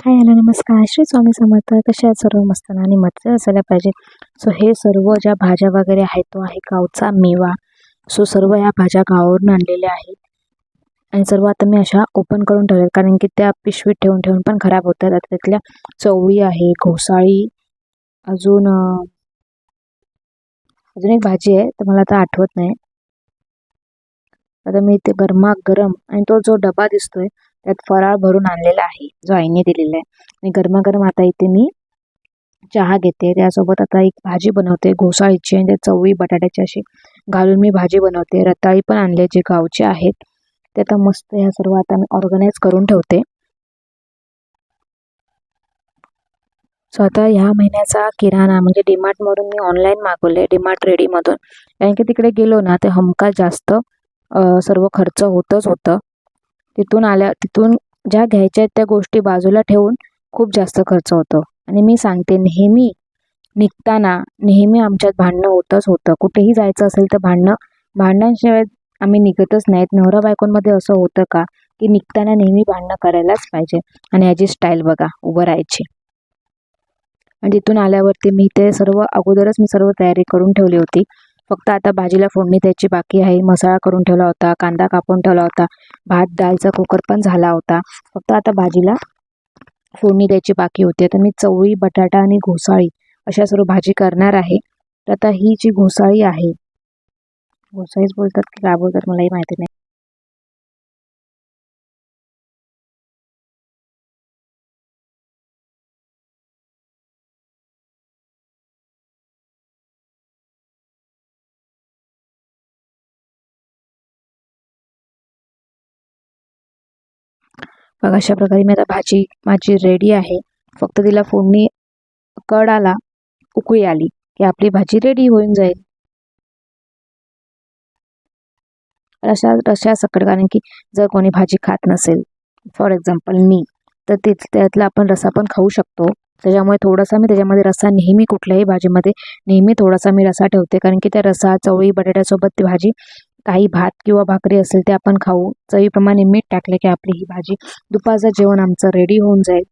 काय हॅलो नमस्कार. श्री स्वामी समर्थ कशा सर्व मस्त आणि मस्त असायला पाहिजे. सो हे सर्व ज्या भाज्या वगैरे आहेत तो आहे गावचा मेवा. सो सर्व या भाज्या गावावरून आणलेल्या आहेत. आणि सर्व आता मी अशा ओपन करून ठेवल्या कारण की त्या पिशवीत ठेवून ठेवून पण खराब होतात. आता त्यातल्या चवळी आहे घोसाळी अजून अजून एक भाजी आहे तर मला आता आठवत नाही. आता मी इथे गरमा गरम आणि तो जो डबा दिसतोय त्यात फराळ भरून आणलेला आहे जो आईने दिलेला आहे. आणि गरमागरम आता इथे मी चहा घेते. त्यासोबत आता एक भाजी बनवते घोसाळीची आणि त्या चवळी बटाट्याची अशी घालून मी भाजी बनवते. रताळी पण आणले जे गावचे आहेत. ते आता मस्त ह्या सर्व आता मी ऑर्गनाईज करून ठेवते. सो आता ह्या महिन्याचा किराणा म्हणजे डीमार्टमधून मी ऑनलाईन मागवले डीमार्ट रेडीमधून. कारण की तिकडे गेलो ना ते हमखास जास्त सर्व खर्च होतच होतं. तिथून आल्या तिथून ज्या घ्यायच्या आहेत त्या गोष्टी बाजूला ठेवून खूप जास्त खर्च होतो. आणि मी सांगते नेहमी निघताना नेहमी आमच्यात भांडणं होतंच होतं. कुठेही जायचं असेल तर भांडणं भांडणांशिवाय आम्ही निघतच नाहीत. नवरा बायकोंमध्ये असं होतं का? की निघताना नेहमी भांडणं करायलाच पाहिजे. आणि याची स्टाईल बघा उभं राहायची. आणि तिथून आल्यावरती मी ते सर्व अगोदरच मी सर्व तयारी करून ठेवली होती. फक्त आता भाजीला फोडणी द्यायची बाकी आहे. मसाला करून ठेवला होता कांदा कापून ठेवला होता भात डाळचा कुकर पण झाला होता. फक्त आता भाजीला फोडणी द्यायची बाकी होती. आता मी चवळी बटाटा आणि घोसाळी अशा सर्व भाजी करणार आहे. तर आता ही जी घोसाळी आहे घोसाळीच बोलतात की काय बोलतात मलाही माहिती नाही. बघा अशा प्रकारे मी आता भाजी माझी रेडी आहे. फक्त तिला फोडणी कड आला उकळी आली की आपली भाजी रेडी होऊन जाईल. रशा रशा सकट कारण की जर कोणी भाजी खात नसेल फॉर एक्झाम्पल मी तर तिथ त्यातला आपण रसा पण खाऊ शकतो. त्याच्यामुळे थोडासा मी त्याच्यामध्ये रसा नेहमी कुठल्याही भाजीमध्ये नेहमी थोडासा मी रसा ठेवते कारण की त्या रसा चवळी बटाट्यासोबत ती भाजी काही भात किंवा भाकरी असेल ते आपण खाऊ. चवीप्रमाणे मीठ टाकले की आपली ही भाजी दुपारचं जेवण आमचं रेडी होऊन जाईल.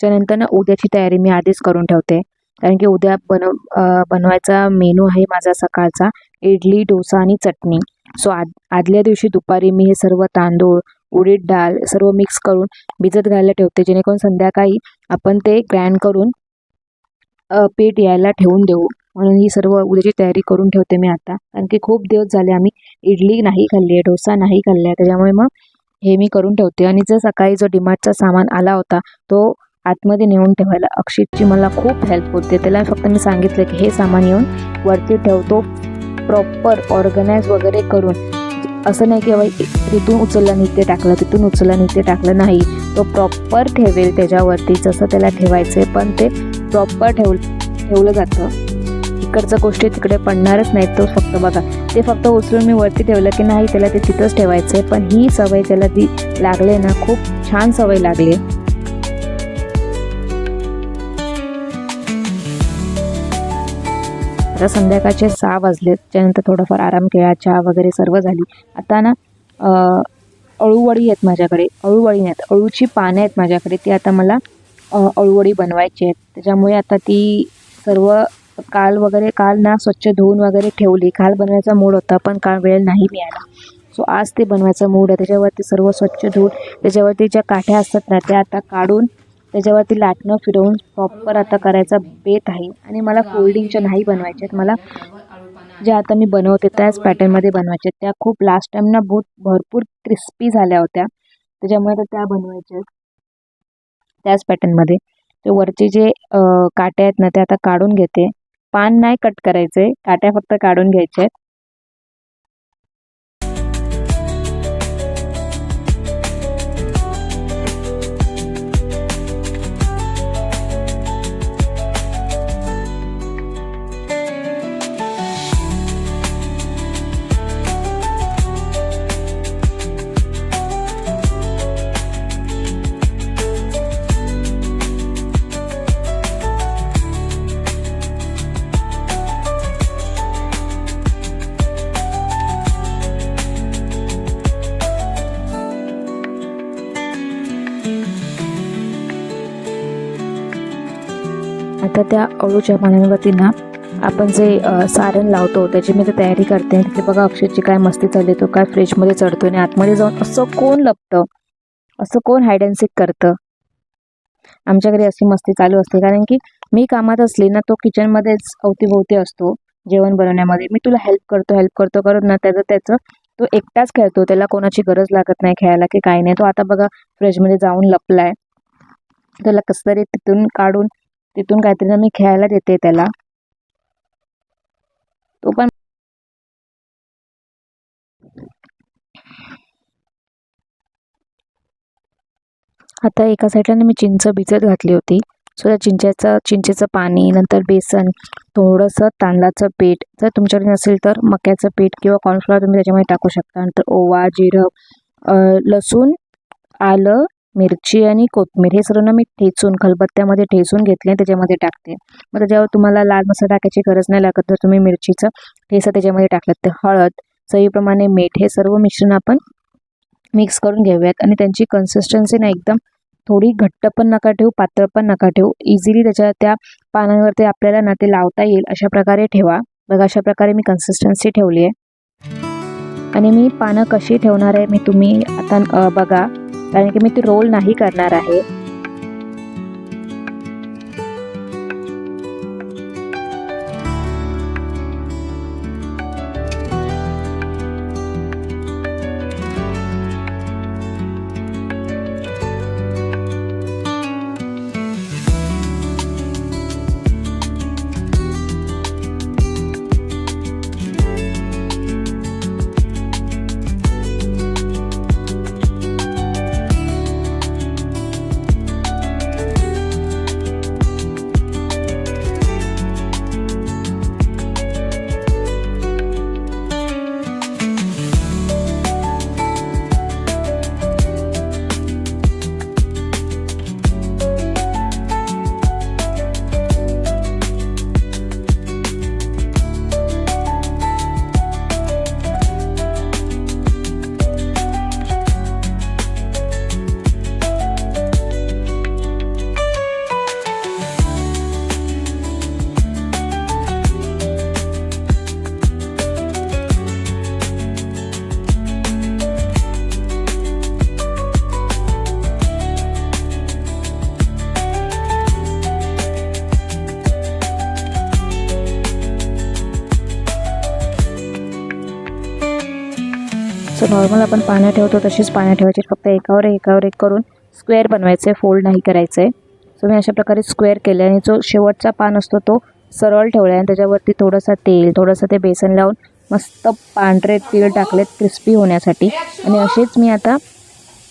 त्यानंतर ना उद्याची तयारी मी आधीच करून ठेवते. कारण की उद्या बनव बनवायचा मेनू आहे माझा सकाळचा इडली डोसा आणि चटणी. सो आद आदल्या दिवशी दुपारी मी हे सर्व तांदूळ उडीद डाळ सर्व मिक्स करून भिजत घालायला ठेवते. जेणेकरून संध्याकाळी आपण ते ग्रँड करून पीठ यायला ठेवून देऊ. म्हणून ही सर्व उद्याची तयारी करून ठेवते मी आता. कारण की खूप दिवस झाले आम्ही इडली नाही खाल्ली आहे डोसा नाही खाल्ला आहे. त्याच्यामुळे मग हे मी करून ठेवते. आणि जर सकाळी जो डिमार्टचा सामान आला होता तो आतमध्ये नेऊन ठेवायला. अक्षितची मला खूप हेल्प होते. त्याला फक्त मी सांगितलं की हे सामान येऊन वरती ठेवतो प्रॉपर ऑर्गनाईज वगैरे करून. असं नाही की बाबा तिथून उचललं आणि टाकलं तिथून उचललं आणि टाकलं नाही. तो प्रॉपर ठेवेल त्याच्यावरती. जसं त्याला ठेवायचं आहे पण ते प्रॉपर ठेव ठेवलं जातं. इकडचं गोष्टी तिकडे पडणारच नाहीत तो फक्त बघा. ते फक्त उचलून मी वरती ठेवलं की नाही त्याला ते तिथंच ठेवायचं आहे पण ही सवय त्याला ती लागले ना खूप छान सवय लागली. आता संध्याकाळचे सहा वाजले त्यानंतर थोडंफार आराम केला चहा वगैरे सर्व झाली. आता ना अं, अळूवडी आहेत माझ्याकडे अळूवडी नाहीत अळूची पानं आहेत माझ्याकडे ती आता मला अळूवडी बनवायची. आहेत त्याच्यामुळे आता ती सर्व काल वगैरे काल ना स्वच्छ धुवून वगैरे ठेवली. काल बनवायचा मूड होता पण काल वेळ नाही मिळाला. सो आज ते बनवायचा मूड आहे. त्याच्यावरती सर्व स्वच्छ धुवून त्याच्यावरती ज्या काठ्या असतात ना त्या आता काढून त्याच्यावरती लाटणं फिरवून प्रॉपर आता करायचा बेत आहे. आणि मला फोल्डिंगच्या नाही बनवायच्या आहेत. मला ज्या आता मी बनवते त्याच पॅटर्नमध्ये बनवायच्या आहेत. त्या खूप लास्ट टाईम ना बहुत भरपूर क्रिस्पी झाल्या होत्या. त्याच्यामुळे आता त्या बनवायच्या आहेत. त्याच पॅटर्नमध्ये ते वरचे जे काटे काट्या आहेत ना ते आता काढून घेते. पान नाही कट करायचे. काट्या फक्त काढून घ्यायच्या आहेत. आता त्या अळूच्या पानांवरती ना आपण जे सारण लावतो त्याची मी तर तयारी करते. तिथे बघा अक्षरची काय मस्ती चालली तो काय फ्रीजमध्ये चढतो आणि आतमध्ये जाऊन असं कोण लपतं? असं कोण हायड अँड सीक करतं? आमच्या घरी अशी मस्ती चालू असते. कारण की मी कामात असली ना तो किचनमध्येच अवतीभोवती असतो जेवण बनवण्यामध्ये. मी तुला हेल्प करतो हेल्प करतो करून ना त्याचं त्याचं तो एकटाच खेळतो. त्याला कोणाची गरज लागत नाही खेळायला की काही नाही. तो आता बघा फ्रीजमध्ये जाऊन लपलाय. त्याला कसं तरी तिथून काढून तिथून काहीतरी ना मी खेळायला देते त्याला. तो पण आता एका साईडला ना मी चिंच भिजत घातली होती. सो त्या चिंचेचं चिंचेचं पाणी नंतर बेसन थोडंसं तांदळाचं पीठ. जर तुमच्याकडे नसेल तर मक्याचं पीठ किंवा कॉर्नफ्लॉवर तुम्ही त्याच्यामध्ये टाकू शकता. नंतर ओवा जिरं लसूण आलं मिरची आणि कोथमीर हे सर्व ना मी ठेचून खलबत्त्यामध्ये ठेचून घेतले त्याच्यामध्ये टाकते. मग त्याच्यावर तुम्हाला लाल मसाला टाकायची गरज नाही लागत तर तुम्ही मिरचीचं ठेसं त्याच्यामध्ये टाकलं ते हळद चवीप्रमाणे मीठ हे सर्व मिश्रण आपण मिक्स करून घेऊयात आणि त्यांची कन्सिस्टन्सी ना एकदम थोडी घट्ट पण नका ठेवू पातळ पण नका ठेवू. इझिली त्याच्या त्या पानांवरती आपल्याला ना ते लावता येईल अशा प्रकारे ठेवा. बघा अशा प्रकारे मी कन्सिस्टन्सी ठेवली आहे. आणि मी पानं कशी ठेवणार आहे मी तुम्ही आता बघा. कारण की मी ती रोल नाही करणार आहे. सो नॉर्मल आपण पाण्या ठेवतो तशीच पाण्या ठेवायची. फक्त एकावर एकावर एक करून स्क्वेअर बनवायचे फोल्ड नाही करायचे. सो मी अशा प्रकारे स्क्वेअर केले आणि जो शेवटचा पान असतो तो सरळ ठेवला आणि त्याच्यावरती थोडंसं तेल थोडंसं ते बेसन लावून मस्त पांढरे तीळ टाकलेत क्रिस्पी होण्यासाठी. आणि असेच मी आता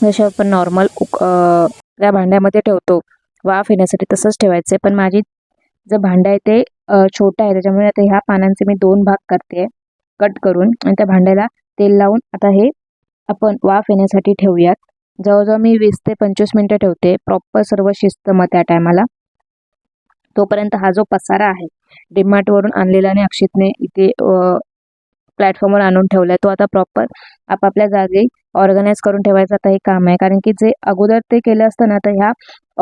जसे आपण नॉर्मल उक त्या भांड्यामध्ये ठेवतो. वाफ येण्यासाठी तसंच ठेवायचं. पण माझी जे भांडं आहे ते छोटं आहे. त्याच्यामुळे आता ह्या पानांचे मी दोन भाग करते. कट करून आणि त्या भांड्याला तेल लावून आता हे आपण वाफ येण्यासाठी ठेवूयात. जवळजवळ मी वीस ते पंचवीस मिनटं ठेवते. प्रॉपर सर्व शिस्त मग त्या टायमाला तोपर्यंत हा जो पसारा आहे डिमार्टवरून आणलेला आणि अक्षितने इथे प्लॅटफॉर्मवर आणून ठेवला आहे तो आता प्रॉपर आपापल्या जागी ऑर्गनाईज करून ठेवायचं आता हे काम आहे. कारण की जे अगोदर ते केलं असतं ना तर ह्या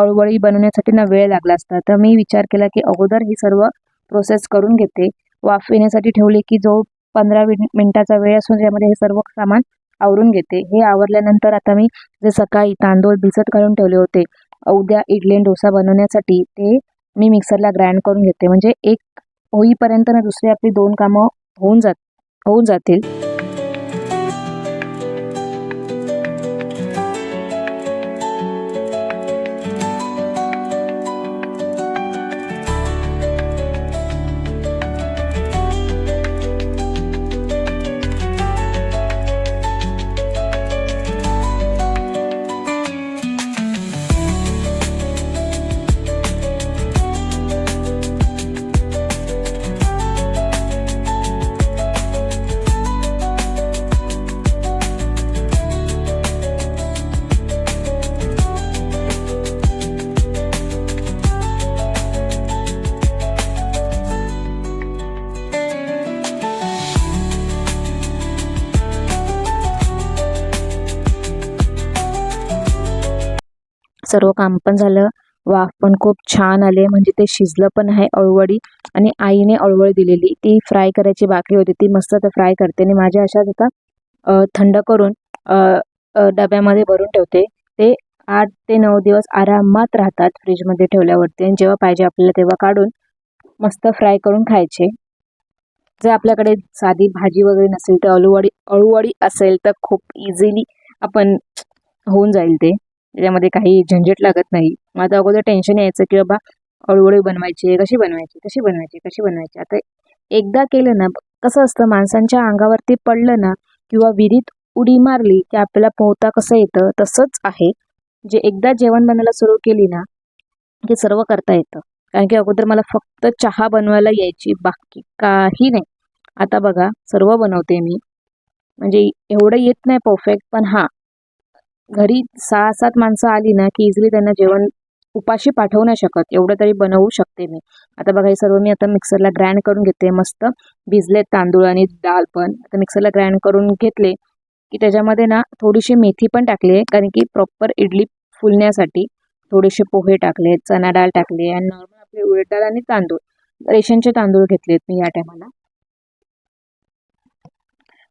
अळवळी बनवण्यासाठी ना वेळ लागला असता. तर मी विचार केला की अगोदर ही सर्व प्रोसेस करून घेते. वाफ येण्यासाठी ठेवली की जो पंधरा मिनिटाचा मिनटाचा वेळ असून त्यामध्ये हे सर्व सामान आवरून घेते. हे आवरल्यानंतर आता मी जे सकाळी तांदूळ भिजत घालून ठेवले होते उद्या इडली आणि डोसा बनवण्यासाठी ते मी मिक्सरला ग्राइंड करून घेते. म्हणजे एक होईपर्यंत ना दुसरी आपली दोन कामं होऊन जात होऊन जातील. सर्व काम पण झालं. वाफ पण खूप छान आले. म्हणजे ते शिजलं पण आहे अळूवडी आणि आईने अळवळी दिलेली. ती फ्राय करायची बाकी होती. ती मस्त तर फ्राय करते आणि माझ्या अशाच आता थंड करून डब्यामध्ये भरून ठेवते. ते आठ ते नऊ दिवस आरामात राहतात फ्रीजमध्ये ठेवल्यावरती. आणि जेव्हा पाहिजे आपल्याला तेव्हा काढून मस्त फ्राय करून खायचे. जर आपल्याकडे साधी भाजी वगैरे नसेल तर अळूवडी अळूवडी असेल तर खूप इझिली आपण होऊन जाईल ते. त्याच्यामध्ये काही झंझट लागत नाही. माझं अगोदर टेन्शन यायचं की बाबा अळूवडी बनवायची कशी बनवायची कशी बनवायची कशी बनवायची? आता एकदा केलं ना कसं असतं माणसांच्या अंगावरती पडलं ना किंवा विहिरीत उडी मारली की आपल्याला पोहता कसं येतं? तसंच आहे. जे एकदा जेवण बनायला सुरू केली ना की सर्व करता येतं. कारण की अगोदर मला फक्त चहा बनवायला यायची बाकी काही नाही. आता बघा सर्व बनवते मी. म्हणजे एवढं येत नाही परफेक्ट पण हां घरी सहा सात माणसं आली ना की इझिली त्यांना जेवण उपाशी पाठवू नाही शकत. एवढं तरी बनवू शकते मी. आता बघा हे सर्व मी आता मिक्सरला ग्राइंड करून घेते मस्त. भिजले तांदूळ आणि डाळ पण. आता मिक्सरला ग्राइंड करून घेतले की त्याच्यामध्ये ना थोडीशी मेथी पण टाकली आहे कारण की प्रॉपर इडली फुलण्यासाठी थोडेसे पोहे टाकले चणा डाळ टाकली आणि नॉर्मल आपले उडीद डाळ आणि तांदूळ. रेशनचे तांदूळ घेतलेत मी या टायमाला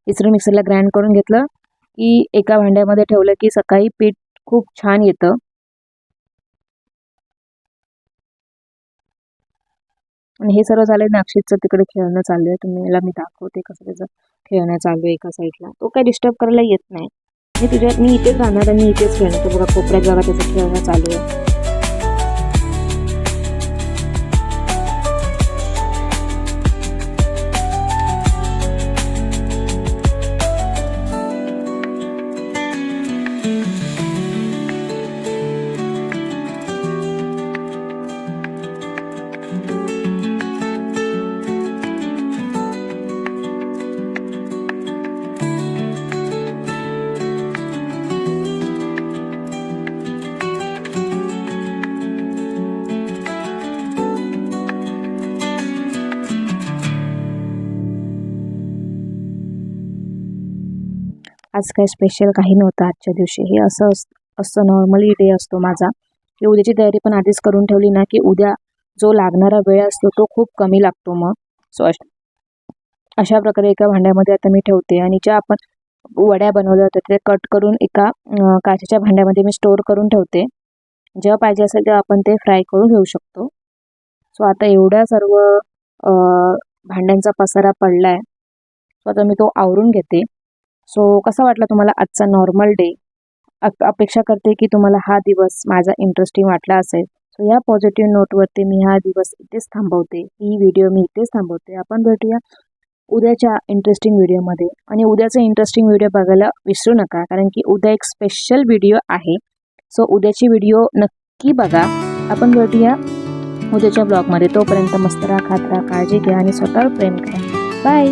तिसरं मिक्सरला ग्राइंड करून घेतलं. की एका भांड्यामध्ये ठेवलं की सकाळी पीठ खूप छान येतं. आणि हे सर्व झालं नाक्षीचं तिकडे खेळणं चालू आहे. तुम्हाला मी दाखवते कसं त्याचं खेळणं चालू आहे एका साईडला. तो काही डिस्टर्ब करायला येत नाही. मी तुझ्या मी इथेच राहणार आणि इथेच खेळणार. तो बघा कोपऱ्यात बघा त्याचं खेळणं चालू आहे. आज काही स्पेशल काही नव्हतं आजच्या दिवशी. हे असं अस असं नॉर्मली डे असतो माझा. की उद्याची तयारी पण आधीच करून ठेवली ना की उद्या जो लागणारा वेळ असतो तो खूप कमी लागतो मग. सो अशा प्रकारे एका भांड्यामध्ये आता मी ठेवते आणि ज्या आपण वड्या बनवल्या होत्या ते कट करून एका काचेच्या भांड्यामध्ये मी स्टोअर करून ठेवते. जेव्हा पाहिजे असेल तेव्हा आपण ते फ्राय करून घेऊ शकतो. सो आता एवढ्या सर्व भांड्यांचा पसारा पडला आहे सो आता मी तो आवरून घेते. सो कसा वाटला तुम्हाला आजचा नॉर्मल डे अपेक्षा करते की तुम्हाला हा दिवस माझा इंटरेस्टिंग वाटला असेल. सो या पॉझिटिव्ह नोटवरती मी हा दिवस इथेच थांबवते. ही व्हिडिओ मी इथेच थांबवते. आपण भेटूया उद्याच्या इंटरेस्टिंग व्हिडिओमध्ये आणि उद्याचा इंटरेस्टिंग व्हिडिओ बघायला विसरू नका कारण की उद्या एक स्पेशल व्हिडिओ आहे. सो उद्याची व्हिडिओ नक्की बघा. आपण भेटूया उद्याच्या ब्लॉगमध्ये तोपर्यंत मस्त राहा खात राहा काळजी घ्या आणि स्वतःवर प्रेम करा. बाय